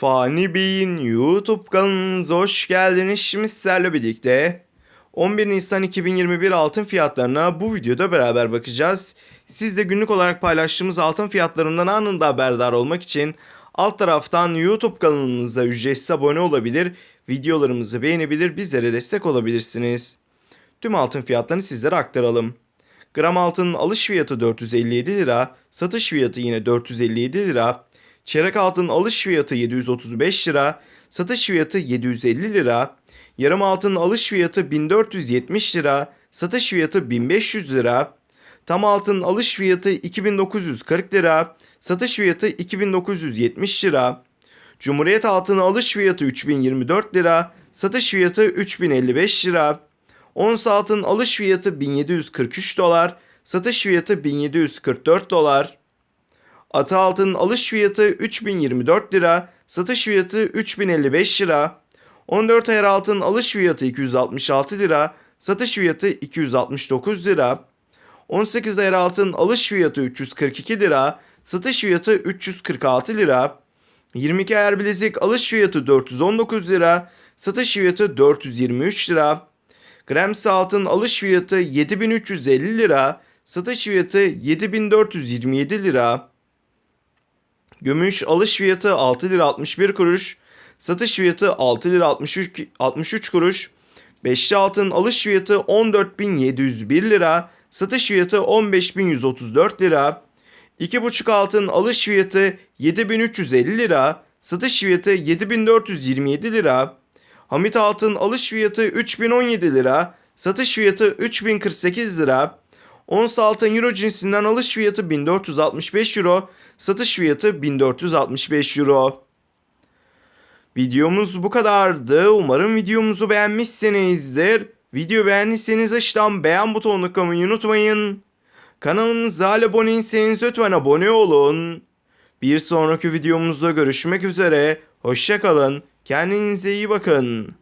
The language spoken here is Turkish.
Fani Bey'in YouTube kanalınıza hoş geldiniz. Şimdi sizlerle birlikte 11 Nisan 2021 altın fiyatlarına bu videoda beraber bakacağız. Siz de günlük olarak paylaştığımız altın fiyatlarından anında haberdar olmak için alt taraftan YouTube kanalımıza ücretsiz abone olabilir, videolarımızı beğenebilir, bizlere destek olabilirsiniz. Tüm altın fiyatlarını sizlere aktaralım. Gram altının alış fiyatı 457 lira, satış fiyatı yine 457 lira. Çeyrek altının alış fiyatı 735 lira, satış fiyatı 750 lira. Yarım altının alış fiyatı 1470 lira, satış fiyatı 1500 lira. Tam altının alış fiyatı 2940 lira, satış fiyatı 2970 lira. Cumhuriyet altını alış fiyatı 3024 lira, satış fiyatı 3055 lira. Ons altın alış fiyatı 1743 dolar, satış fiyatı 1744 dolar. Atı altının alış fiyatı 3024 lira, satış fiyatı 3055 lira. 14 ayar altın alış fiyatı 266 lira, satış fiyatı 269 lira. 18 ayar altın alış fiyatı 342 lira, satış fiyatı 346 lira. 22 ayar bilezik alış fiyatı 419 lira, satış fiyatı 423 lira. Grams altın alış fiyatı 7350 lira, satış fiyatı 7427 lira. Gümüş alış fiyatı 6 lira 61 kuruş, satış fiyatı 6 lira 63, 63 kuruş. Beşli altın alış fiyatı 14.701 lira, satış fiyatı 15.134 lira. 2,5 altın alış fiyatı 7350 lira, satış fiyatı 7427 lira. Hamit altın alış fiyatı 3017 lira, satış fiyatı 3048 lira. Ons altın euro cinsinden alış fiyatı 1465 euro, satış fiyatı 1465 euro. Videomuz bu kadardı. Umarım videomuzu beğenmişsinizdir. Video beğendiyseniz aşağıdan beğen butonuna tıklamayı unutmayın. Kanalımıza abone değilseniz lütfen abone olun. Bir sonraki videomuzda görüşmek üzere. Hoşçakalın. Kendinize iyi bakın.